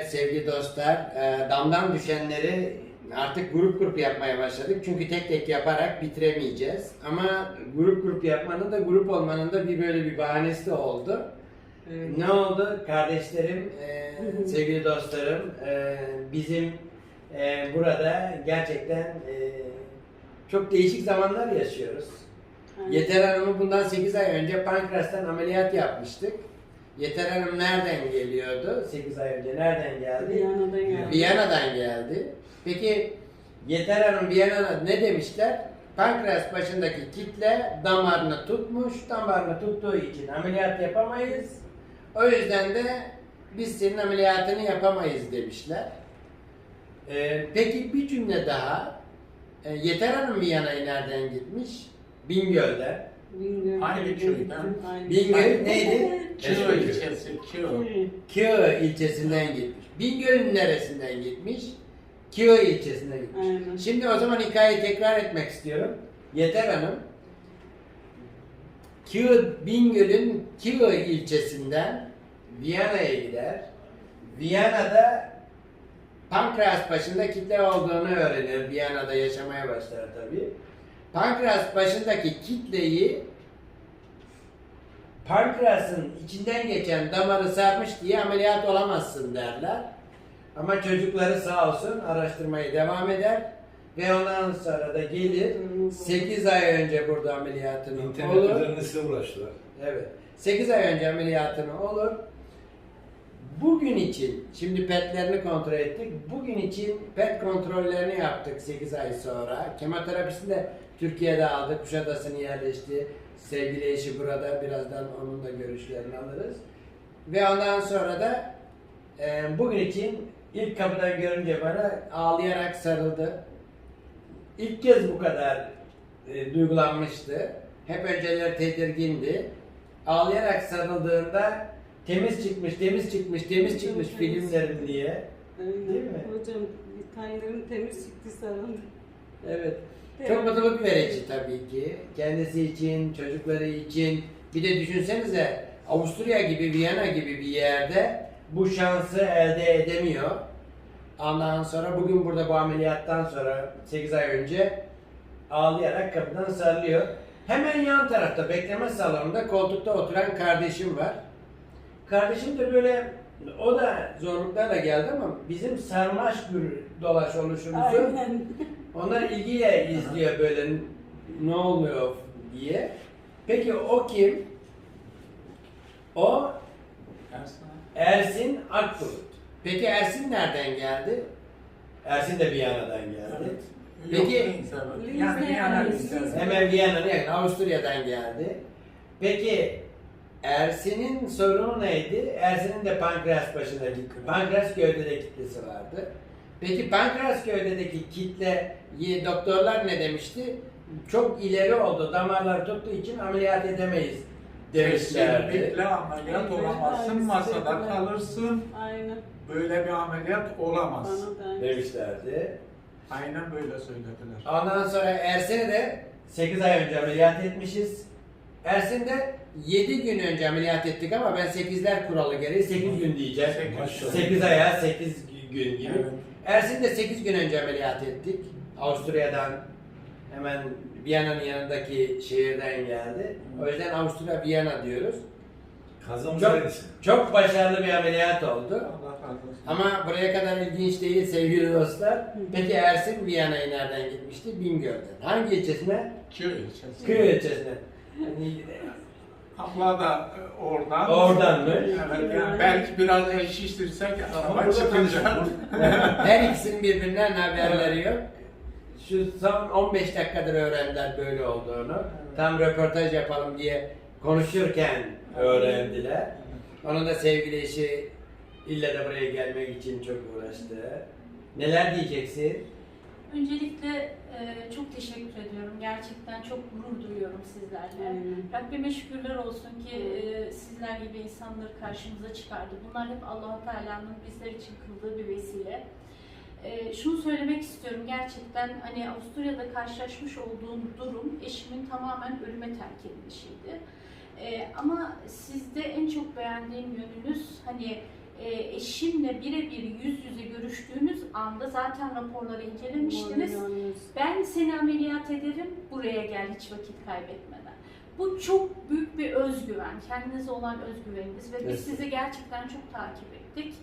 Sevgili dostlar, e, damdan düşenleri artık grup grup yapmaya başladık. Çünkü tek tek yaparak bitiremeyeceğiz. Ama grup grup yapmanın da grup olmanın da bir böyle bir bahanesi de oldu. Evet. Ne oldu? Kardeşlerim, e, sevgili dostlarım, e, bizim burada gerçekten çok değişik zamanlar yaşıyoruz. Aynen. Yeter Hanım'ı bundan 8 ay önce pankreastan ameliyat yapmıştık. Yeter Hanım nereden geliyordu? 8 ay önce nereden geldi? Viyana'dan geldi. Viyana'dan geldi. Peki Yeter Hanım Viyana'da ne demişler? Pankreas başındaki kitle damarını tutmuş. Damarını tuttuğu için ameliyat yapamayız. O yüzden de biz senin ameliyatını yapamayız demişler. Ee, peki bir cümle daha. Ee, Yeter Hanım Viyana'ya nereden gitmiş? Bingöl'den. Bingöl. Aynı köyden. Bingöl neydi? Kilo ilçesi, kilo. Köy. Kio ilçesinden gitmiş. Bingöl'ün neresinden gitmiş? Kio ilçesinden gitmiş. Aynen. Şimdi o zaman hikayeyi tekrar etmek istiyorum. Yeter Hanım, Kio, Bingöl'ün Kio ilçesinden Viyana'ya gider. Viyana'da pankreas başında kitle olduğunu öğrenir. Viyana'da yaşamaya başlar tabii. Pankreas başındaki kitleyi pankreasın içinden geçen damarı sarmış diye ameliyat olamazsın derler. Ama çocukları sağ olsun araştırmaya devam eder ve ondan sonra da gelir 8 ay önce burada ameliyatını İnternet olur. üzerinde size uğraştılar. Evet. 8 ay önce ameliyatını olur. Bugün için, şimdi petlerini kontrol ettik. Bugün için pet kontrollerini yaptık 8 ay sonra. Kemoterapisini de Türkiye'de aldık. Kuşadası'nı yerleşti. Sevgili eşi burada. Birazdan onun da görüşlerini alırız. Ve ondan sonra da e, bugün için ilk kapıdan görünce bana ağlayarak sarıldı. İlk kez bu kadar e, duygulanmıştı. Hep önceleri tedirgindi. Ağlayarak sarıldığında temiz çıkmış, temiz çıkmış, temiz çıkmış filmlerim diye. Aynen. Değil mi? Hocam kanlarım temiz çıktı sarıldı. Evet. Evet. Çok mutluluk verici tabii ki. Kendisi için, çocukları için. Bir de düşünsenize Avusturya gibi, Viyana gibi bir yerde bu şansı elde edemiyor. Ondan sonra bugün burada bu ameliyattan sonra 8 ay önce ağlayarak kapıdan sarılıyor. Hemen yan tarafta bekleme salonunda koltukta oturan kardeşim var. Kardeşim de böyle o da zorluklarla geldi ama bizim sarmaş gür dolaş oluşumuzu Aynen. Onlar ilgiyle izliyor böyle ne oluyor diye. Peki o kim? O Ersin Akbulut. Peki Ersin nereden geldi? Ersin de Viyana'dan geldi. Peki- yani analiz. Hemen Viyana'nın yakın Avusturya'dan geldi. Peki Ersin'in sorunu neydi? Ersin'in de pankreas başındaki, pankreas gövdede kitlesi vardı. Peki pankreas gövdedeki kitle doktorlar ne demişti? Çok ileri oldu, damarlar tuttuğu için ameliyat edemeyiz demişlerdi. Kesinlikle ameliyat olamazsın, masada kalırsın. Aynen. Böyle bir ameliyat olamaz. Demişlerdi. Aynen böyle söylediler. Ondan sonra Ersin'i de 8 ay önce ameliyat etmişiz. Ersin de 7 gün önce ameliyat ettik ama ben 8'ler kuralı gereği 8 gün diyeceğim. Sekiz. Maşallah. 8 aya 8 gün gibi. Evet. Ersin de 8 gün önce ameliyat ettik. Avusturya'dan hemen Viyana'nın yanındaki şehirden geldi. O yüzden Avusturya Viyana diyoruz. Kazamız Çok, çok başarılı bir ameliyat oldu. Allah. Ama buraya kadar ilginç değil sevgili dostlar. Peki Ersin Viyana'ya nereden gitmişti? Bingöl'den. Hangi ilçesine? Köy ilçesi. Köy ilçesine. Abla da e, oradan. Oradan mı? Evet, yani belki biraz eşleştirsek ama burada çıkınca. Her ikisinin birbirinden haberleri yok. Şu son 15 dakikadır öğrendiler böyle olduğunu. Tam röportaj yapalım diye konuşurken öğrendiler. Onun da sevgili eşi ille de buraya gelmek için çok uğraştı. Neler diyeceksin? Öncelikle e, çok teşekkür ediyorum. Gerçekten çok gurur duyuyorum sizlerle. Aynen. Rabbime şükürler olsun ki e, sizler gibi insanları karşımıza çıkardı. Bunlar hep allah Teala'nın bizler için kıldığı bir vesile. E, şunu söylemek istiyorum. Gerçekten hani Avusturya'da karşılaşmış olduğum durum eşimin tamamen ölüme terk edilişiydi. E, ama sizde en çok beğendiğim yönünüz hani eşimle birebir yüz yüze görüştüğünüz anda zaten raporları incelemiştiniz. Ben seni ameliyat ederim, buraya gel hiç vakit kaybetmeden. Bu çok büyük bir özgüven, kendinize olan özgüveniniz ve biz Evet. sizi gerçekten çok takip ettik.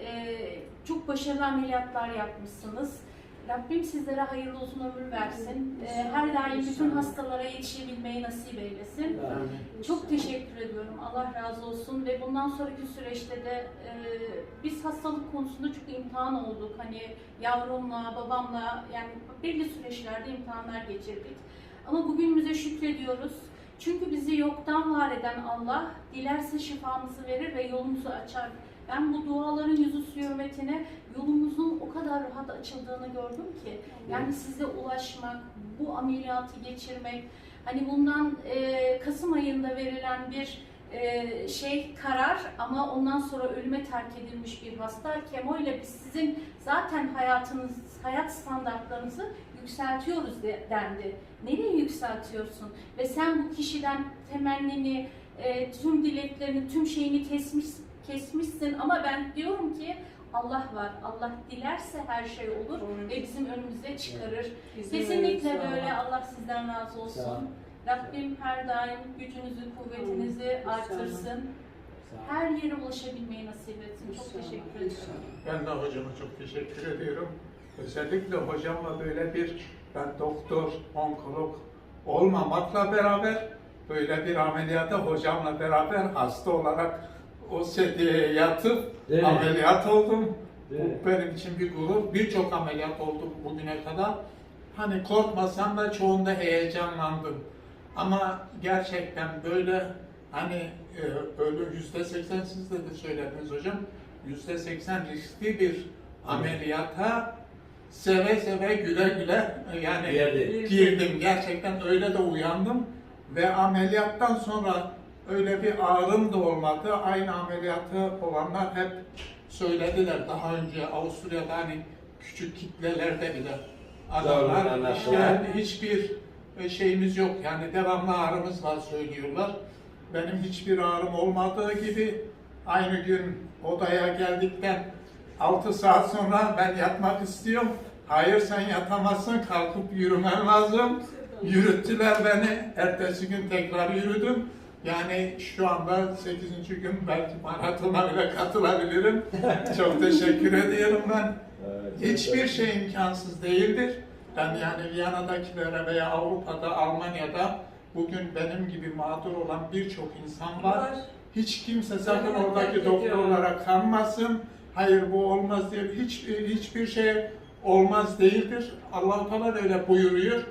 Ee, çok başarılı ameliyatlar yapmışsınız. Rabbim sizlere hayırlı uzun ömür versin. Ee, her daim bütün hastalara yetişebilmeyi nasip eylesin. Amin. Çok teşekkür ediyorum. Allah razı olsun ve bundan sonraki süreçte de e, biz hastalık konusunda çok imtihan olduk. Hani yavrumla, babamla yani belli süreçlerde imtihanlar geçirdik. Ama bugünümüze şükrediyoruz. Çünkü bizi yoktan var eden Allah dilerse şifamızı verir ve yolumuzu açar. Ben bu duaların yüzü hürmetine yolumuzun o kadar rahat açıldığını gördüm ki. Yani size ulaşmak, bu ameliyatı geçirmek, hani bundan e, Kasım ayında verilen bir e, şey karar ama ondan sonra ölüme terk edilmiş bir hasta. Kemo ile biz sizin zaten hayatınız, hayat standartlarınızı yükseltiyoruz de- dendi. Nereye yükseltiyorsun? Ve sen bu kişiden temennini, e, tüm dileklerini, tüm şeyini kesmiş, kesmişsin ama ben diyorum ki Allah var. Allah dilerse her şey olur ve bizim önümüze çıkarır. Kesinlikle böyle. Allah sizden razı Sağ ol. olsun. Rabbim her daim gücünüzü, kuvvetinizi artırsın. Sağ. Her yere ulaşabilmeyi nasip etsin. Çok teşekkür ederim. Ben de hocama çok teşekkür ediyorum. Özellikle hocamla böyle bir, ben doktor, onkolog olmamakla beraber böyle bir ameliyata hocamla beraber hasta olarak o sediye yatıp mi? ameliyat oldum. Mi? Bu benim için bir gurur. Birçok ameliyat oldum bugüne kadar. Hani korkmasam da çoğunda heyecanlandım. Ama gerçekten böyle hani e, öyle yüzde seksen siz de, de söylediniz hocam. Yüzde seksen riskli bir ameliyata seve seve güle güle e, yani Geldi. girdim. Gerçekten öyle de uyandım. Ve ameliyattan sonra öyle bir ağrım da olmadı. Aynı ameliyatı olanlar hep söylediler daha önce Avusturya'da hani küçük kitlelerde bile adamlar yani hiçbir şeyimiz yok yani devamlı ağrımız var söylüyorlar. Benim hiçbir ağrım olmadığı gibi aynı gün odaya geldikten 6 saat sonra ben yatmak istiyorum. Hayır sen yatamazsın kalkıp yürümen lazım. Yürüttüler beni. Ertesi gün tekrar yürüdüm. Yani şu anda 8. gün belki maratona bile katılabilirim. Çok teşekkür ediyorum ben. Hiçbir şey imkansız değildir. Ben yani Viyana'dakilere veya Avrupa'da, Almanya'da bugün benim gibi mağdur olan birçok insan var. Hiç kimse sakın Evet, oradaki doktorlara kanmasın. Hayır bu olmaz diye hiç hiçbir şey olmaz değildir. Allah Teala öyle buyuruyor.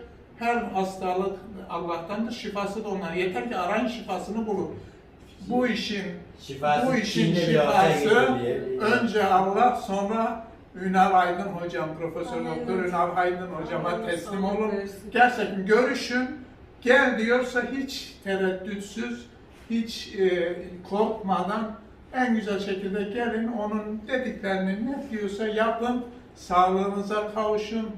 Her hastalık Allah'tandır. Şifası da onlar. Yeter ki arayın şifasını bulun. Bu işin Şifası bu işin şifası önce Allah sonra Ünal Aydın hocam, Profesör. Doktor Ünal Aydın hocama teslim olun. Gerçekten görüşün. Gel diyorsa hiç tereddütsüz, hiç e, korkmadan en güzel şekilde gelin. Onun dediklerini ne diyorsa yapın. Sağlığınıza kavuşun.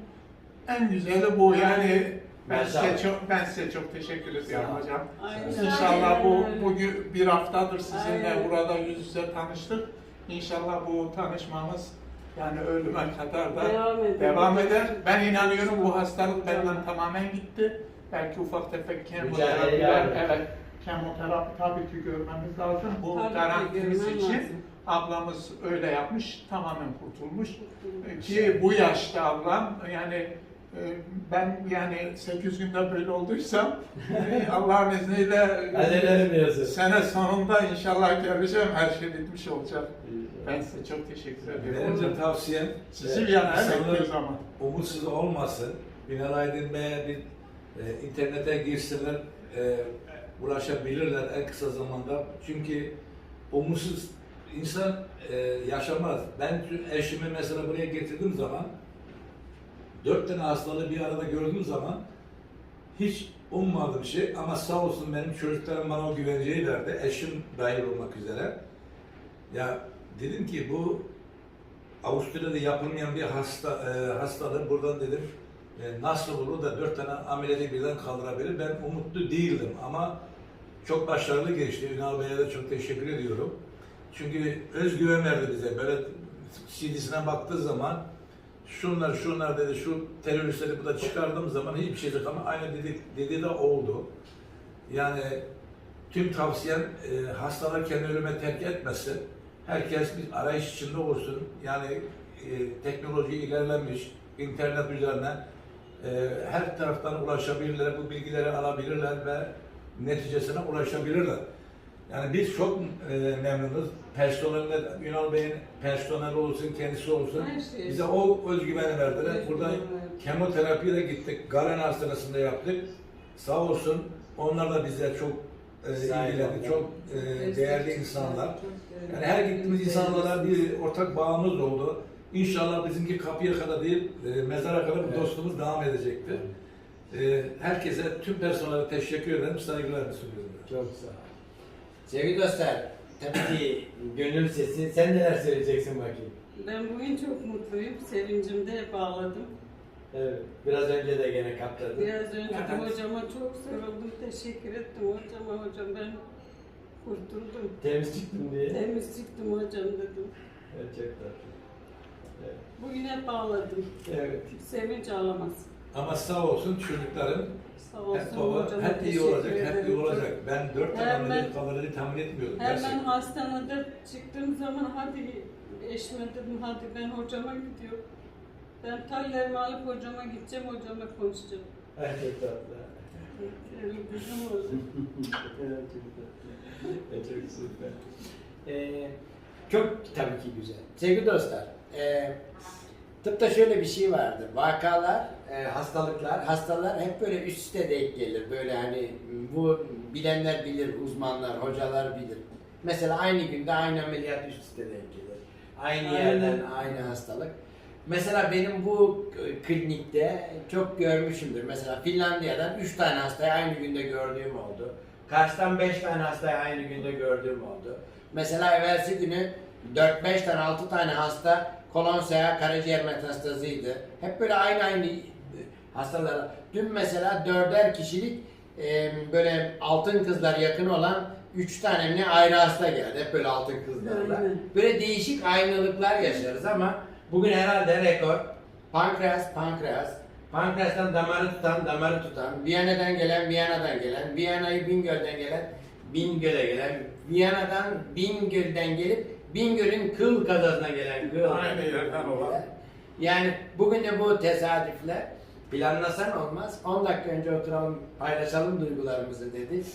En güzeli bu. Yani ben size çok ben size çok teşekkür ediyorum hocam. Aynen. İnşallah bu bugün bir haftadır sizinle Aynen. burada yüz yüze tanıştık. İnşallah bu tanışmamız yani ölüme kadar da Devam eder. devam eder. Ben inanıyorum bu hastalık benden tamamen gitti. Belki ufak tefek kemoterapiler, evet kemoterapi tabii ki görmemiz lazım. Bu Tabii garantimiz için lazım. ablamız öyle yapmış, tamamen kurtulmuş. Ki bu yaşta ablam yani ben yani 8 günde böyle olduysam e, Allah'ın izniyle diyorsun. sene sonunda inşallah geleceğim her şey bitmiş olacak. Ben size çok teşekkür ediyorum. Benim de tavsiyem Sizi e, bir yana bekliyoruz ama. umutsuz olmasın. Binal Aydın Bey'e bir e, internete girsinler, e, ulaşabilirler en kısa zamanda. Çünkü umutsuz insan e, yaşamaz. Ben eşimi mesela buraya getirdiğim zaman dört tane hastalığı bir arada gördüğüm zaman hiç ummadığım şey ama sağ olsun benim çocuklarım bana o güvenceyi verdi. Eşim dahil olmak üzere. Ya dedim ki bu Avusturya'da yapılmayan bir hasta e, hastalığı buradan dedim e, nasıl olur da dört tane ameliyatı birden kaldırabilir. Ben umutlu değildim ama çok başarılı geçti. Ünal Bey'e de çok teşekkür ediyorum. Çünkü özgüven verdi bize. Böyle CD'sine baktığı zaman şunlar şunlar dedi, şu teröristleri burada çıkardığım zaman hiçbir şey yok ama aynı dedi, dediği de oldu. Yani tüm tavsiyem e, hastalar kendi ölüme terk etmesin. Herkes bir arayış içinde olsun. Yani e, teknoloji ilerlemiş, internet üzerinden e, her taraftan ulaşabilirler, bu bilgileri alabilirler ve neticesine ulaşabilirler. Yani biz çok e, memnunuz. Personeline, Ünal Bey'in personeli olsun, kendisi olsun. Her şey. Bize o özgüveni verdiler. Özgüven Buradan verdi. kemoterapiye de gittik. Galen Hastanesi'nde yaptık. Sağ olsun onlar da bize çok e, ilgilendi. Çok e, değerli insanlar. Yani her gittiğimiz insanlarla bir ortak bağımız oldu. İnşallah bizimki kapıya kadar değil, e, mezara kadar bu Evet. dostluğumuz devam edecektir. E, herkese, tüm personele teşekkür ederim. Saygılarımı sunuyorum. Çok sağ ol. Sevgili dostlar, tabii ki gönül sesi. Sen neler söyleyeceksin bakayım? Ben bugün çok mutluyum. Sevincimde hep ağladım. Evet, biraz önce de gene kaptırdın. Biraz önce de hocama çok sarıldım. Teşekkür ettim hocama. Hocam ben kurtuldum. Temiz çıktım diye. Temiz çıktım hocam dedim. Evet, çok tatlı. Evet. Bugün hep ağladım. evet. Sevinç ağlamaz. Ama sağ olsun çocukların Sağ olsun hep baba, hep iyi teşekkür olacak, hep iyi ederim. olacak. Ben dört tane Hemen- ameliyat kalırını tahmin etmiyordum. Hemen gerçekten. hastanede çıktığım zaman hadi eşime dedim hadi ben hocama gidiyorum. Ben tallerimi alıp hocama gideceğim, hocama konuşacağım. Evet, çok tatlı. Öyle bizim oldu. Evet, çok tatlı. Evet, çok süper. Ee, çok tabii ki güzel. Sevgili dostlar, e, tıpta şöyle bir şey vardır. Vakalar, e, hastalıklar, hastalar hep böyle üst üste denk gelir. Böyle hani bu bilenler bilir, uzmanlar, hocalar bilir. Mesela aynı günde aynı ameliyat üst üste denk gelir. Aynı Aynen. yerden aynı hastalık. Mesela benim bu klinikte çok görmüşümdür. Mesela Finlandiya'dan 3 tane hastayı aynı günde gördüğüm oldu. Kars'tan 5 tane hastayı aynı günde gördüğüm oldu. Mesela evvelsi günü 4-5 tane 6 tane hasta kolon seyahat karaciğer metastazıydı. Hep böyle aynı aynı hastalar. Dün mesela dörder kişilik e, böyle altın kızlar yakın olan 3 tane mi ne ayrı hasta geldi. Hep böyle altın kızlarla. Aynen. Böyle değişik aynılıklar yaşarız ama bugün herhalde rekor pankreas, pankreas, pankreastan damarı tutan, damarı tutan, Viyana'dan gelen, Viyana'dan gelen, Viyana'yı Bingöl'den gelen, Bingöl'e gelen, Viyana'dan Bingöl'den gelip Bingöl'ün kıl kazasına gelen kıl. Aynı yerden olan. Yani bugün de bu tesadüfler planlasan olmaz. 10 dakika önce oturalım paylaşalım duygularımızı dedik.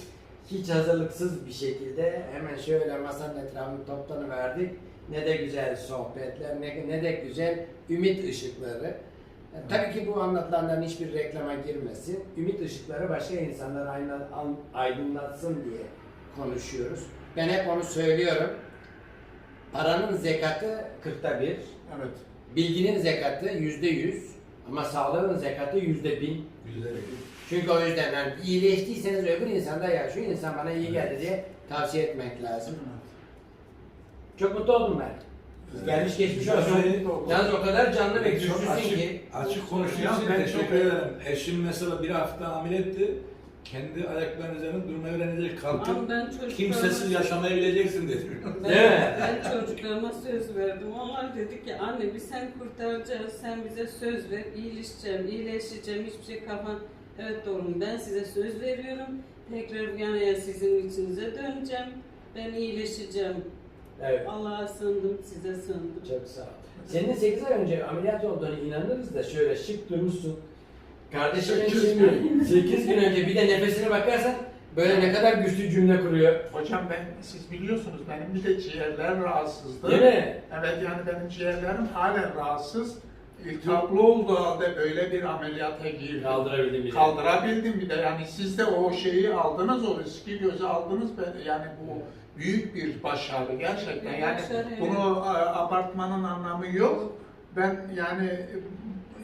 Hiç hazırlıksız bir şekilde hemen şöyle masanın etrafını toplanıverdik. Ne de güzel sohbetler, ne, ne de güzel ümit ışıkları. E, Tabii ki bu anlatılanların hiçbir reklama girmesin. Ümit ışıkları başka an- aydınlatsın diye konuşuyoruz. Ben hep onu söylüyorum. Paranın zekatı kırkta bir. Evet. Bilginin zekatı yüzde yüz ama sağlığın zekatı yüzde bin. Güzel. Çünkü o yüzden yani iyileştiyseniz öbür insanda ya şu insan bana iyi geldi diye tavsiye etmek lazım. Çok mutlu oldum ben. Gelmiş geçmiş Güzel olsun. şey. Yalnız o kadar canlı ve Çok güçlüsün açık, ki. açık konuştuğun için ben teşekkür çok- ederim. Eşim mesela bir hafta ameliyattı. Kendi ayaklarının üzerinde durmayı öğrenecek kalkıp ben çocuklarıma, kimsesiz yaşamayı bileceksin dedi. ben, Değil mi? ben çocuklarıma söz verdim. Onlar dedi ki anne biz sen kurtaracağız, sen bize söz ver, iyileşeceğim, iyileşeceğim, hiçbir şey kafan... Evet oğlum ben size söz veriyorum. Tekrar Viyana'ya sizin içinize döneceğim. Ben iyileşeceğim. Evet. Allah'a sığındım, size sığındım. Çok sağ ol. Senin 8 ay önce ameliyat olduğunu inanırız da şöyle şık durmuşsun. Kardeşinin Sekiz şimdi 8 gün önce bir de nefesine bakarsan böyle ne kadar güçlü cümle kuruyor. Hocam ben, siz biliyorsunuz benim bir de ciğerler rahatsızdı. Değil mi? Evet yani benim ciğerlerim halen rahatsız. İltihaplı olduğu halde böyle bir ameliyata girdim. Kaldırabildim bile. Kaldırabildim bir de yani siz de o şeyi aldınız, o riski göze aldınız. Ben, yani bu büyük bir başarı gerçekten. Bir Yani bunu abartmanın anlamı yok. Ben yani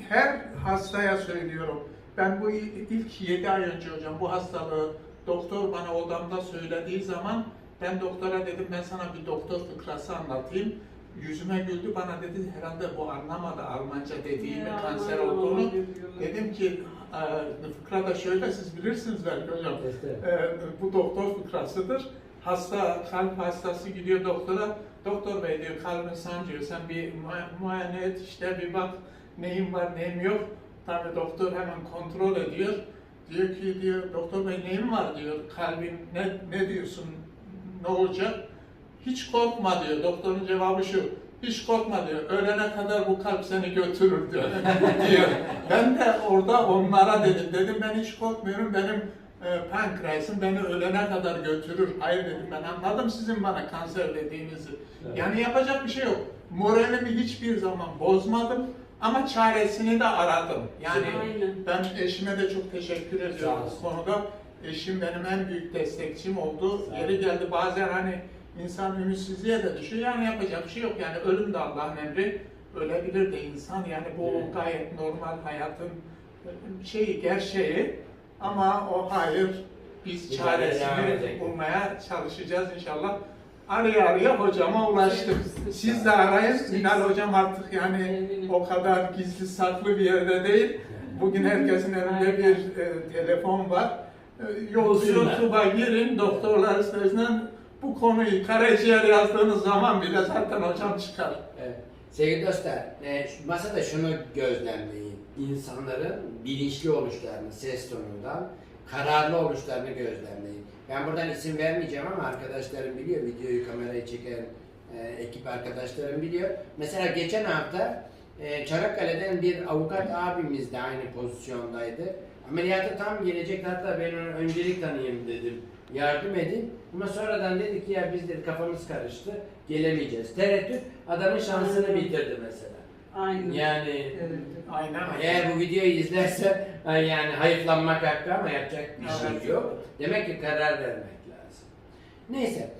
her hastaya söylüyorum. Ben bu il- ilk 7 ay önce hocam bu hastalığı doktor bana odamda söylediği zaman ben doktora dedim ben sana bir doktor fıkrası anlatayım. Yüzüme güldü bana dedi herhalde bu anlamadı Almanca dediğimi Ya, kanser aman, olduğunu. diyorlar. Dedim ki e, fıkra da şöyle siz bilirsiniz belki hocam. E, bu doktor fıkrasıdır. hasta, kalp hastası gidiyor doktora. Doktor bey diyor kalbin sancıyor. Sen bir mu- muayene et işte bir bak neyin var neyim yok. Tabii doktor hemen kontrol ediyor. Diyor ki diyor doktor bey neyin var diyor. Kalbin ne, ne diyorsun ne olacak? Hiç korkma diyor. Doktorun cevabı şu. Hiç korkma diyor. Ölene kadar bu kalp seni götürür diyor. diyor. Ben de orada onlara dedim. Dedim ben hiç korkmuyorum. Benim e, pankreasım beni ölene kadar götürür. Hayır dedim ben anladım sizin bana kanser dediğinizi. Evet. Yani yapacak bir şey yok. Moralimi hiçbir zaman bozmadım. Ama çaresini de aradım. Yani Aynen. ben eşime de çok teşekkür ediyorum bu konuda. Eşim benim en büyük destekçim oldu. Yeri geldi bazen hani insan ümitsizliğe de düşüyor. Yani yapacak bir şey yok. Yani ölüm de Allah'ın emri. Ölebilir de insan. Yani bu Evet. gayet normal hayatın şeyi, gerçeği. Ama o hayır biz çaresini bulmaya çalışacağız inşallah. Araya araya hocama ulaştık. Siz de arayın. Ünal hocam artık yani o kadar gizli saklı bir yerde değil. Bugün herkesin elinde bir e, telefon var. E. YouTube'a girin, doktorlar sitesinden bu konuyu karaciğer yazdığınız zaman bile zaten hocam çıkar. Evet. Sevgili dostlar, e, şu- masada şunu gözlemleyin. İnsanların bilinçli oluşlarını ses tonundan, kararlı oluşlarını gözlemleyin. Ben buradan isim vermeyeceğim ama arkadaşlarım biliyor, videoyu kamerayı çeken e, ekip arkadaşlarım biliyor. Mesela geçen hafta e, Çanakkale'den bir avukat abimiz de aynı pozisyondaydı. Ameliyata tam gelecek hatta ben ona öncelik tanıyayım dedim. Yardım edin. Ama sonradan dedi ki ya biz dedi kafamız karıştı. Gelemeyeceğiz. Tereddüt adamın şansını bitirdi mesela. Aynen. Yani Evet. Aynen. eğer bu videoyu izlerse yani hayıflanmak hakkı ama yapacak bir Evet. şey yok. Demek ki karar vermek lazım. Neyse.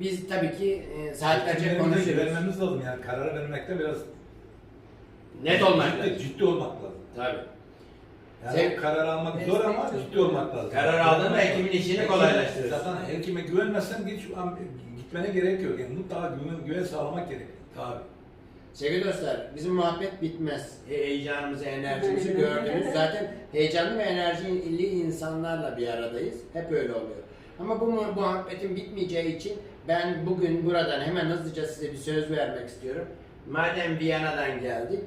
Biz tabii ki e, saatlerce konuşuyoruz. güvenmemiz lazım yani karar vermekte biraz Net olmak ciddi, lazım. ciddi olmak lazım. Tabii. Yani Sen- karar almak zor ama Destek ciddi olmak lazım. Karar aldın mı hekimin işini kolaylaştırırsın. Zaten hekime güvenmezsen git, gitmene gerek yok. Yani mutlaka güven, güven sağlamak gerekiyor. Tabii. Sevgili dostlar, bizim muhabbet bitmez. He- Heyecanımızı, enerjimizi gördünüz. Zaten heyecanlı ve enerjili insanlarla bir aradayız. Hep öyle oluyor. Ama bu muhabbetin bitmeyeceği için ben bugün buradan hemen hızlıca size bir söz vermek istiyorum. Madem Viyana'dan geldik,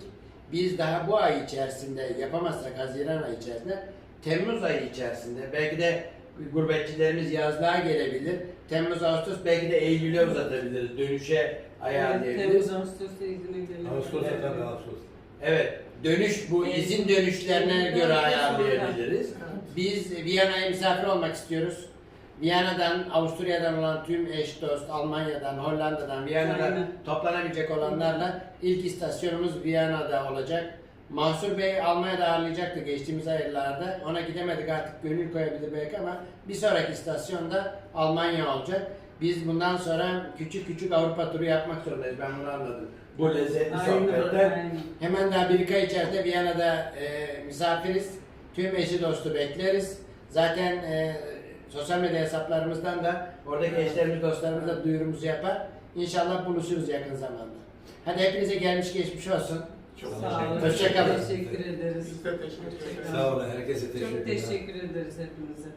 biz daha bu ay içerisinde yapamazsak Haziran ayı içerisinde, Temmuz ayı içerisinde belki de gurbetçilerimiz yazlığa gelebilir. Temmuz, Ağustos belki de Eylül'e uzatabiliriz. Dönüşe Evet, ayarlayabiliriz. Temmuz Ağustos'ta izine gelelim. Ağustos'ta Evet. tabii Ağustos. Evet, dönüş bu izin dönüşlerine Evet, göre evet, ayarlayabiliriz. Biz Viyana'ya misafir olmak istiyoruz. Viyana'dan, Avusturya'dan olan tüm eş dost, Almanya'dan, Hollanda'dan, Viyana'dan Aynen. toplanabilecek olanlarla ilk istasyonumuz Viyana'da olacak. Mansur Bey Almanya'da ağırlayacaktı geçtiğimiz aylarda. Ona gidemedik artık gönül koyabilir belki ama bir sonraki istasyonda Almanya olacak. Biz bundan sonra küçük küçük Avrupa turu yapmak zorundayız. Ben bunu anladım. Bu lezzetli aynen. Hemen daha bir iki ay içerisinde Viyana'da e, misafiriz. Tüm eşi dostu bekleriz. Zaten e, sosyal medya hesaplarımızdan da oradaki eşlerimiz dostlarımız da duyurumuzu yapar. İnşallah buluşuruz yakın zamanda. Hadi hepinize gelmiş geçmiş olsun. Çok Sağ olun. Hoşça kalın. Teşekkür ederiz. Biz de teşekkür ederiz. Sağ olun. Herkese teşekkür Çok ederim. teşekkür ederiz hepinize.